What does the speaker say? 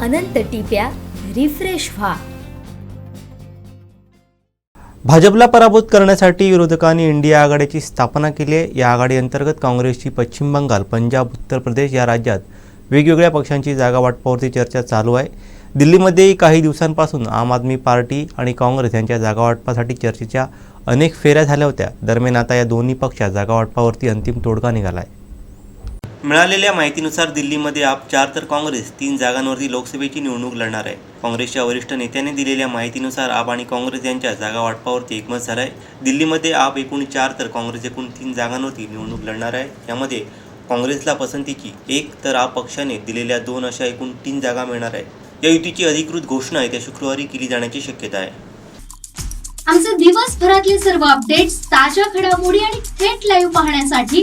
अनंत टिप्या refresh व्हा. भाजपला पराभूत करण्यासाठी विरोधकांनी इंडिया आघाडीची स्थापना केली आहे. या आघाडी अंतर्गत काँग्रेसची पश्चिम बंगाल पंजाब उत्तर प्रदेश या राज्यात वेगवेगळ्या पक्षांची जागा वाटपावरती चर्चा चालू आहे. दिल्लीमध्येही काही दिवसांपासून आम आदमी पार्टी आणि काँग्रेस यांच्या जागा वाटपासाठी चर्चेच्या अनेक फेऱ्या झाल्या होत्या. दरम्यान आता या दोन्ही पक्षात जागा वाटपावरती अंतिम तोडगा निघाला आहे. मिळालेल्या माहितीनुसार दिल्लीमध्ये आप चार तर काँग्रेस तीन जागांवरती लोकसभेची निवडणूक लढणार आहे. काँग्रेसच्या वरिष्ठ नेत्याने दिलेल्या माहितीनुसार आप आणि काँग्रेस यांच्या जागा वाटपावरती एकमत झालं आहे दिल्लीमध्ये आप एकूण चार तर काँग्रेस एकूण तीन जागांवरती निवडणूक लढणार आहे. यामध्ये काँग्रेसला पसंतीची एक तर आप पक्षाने दिलेल्या दोन अशा एकूण तीन जागा मिळणार आहे. या युतीची अधिकृत घोषणा येत्या शुक्रवारी केली जाण्याची शक्यता आहे. आमचे दिवसभरातले सर्व अपडेट्स ताज्या घडामोडी आणि थेट लाईव्ह पाहण्यासाठी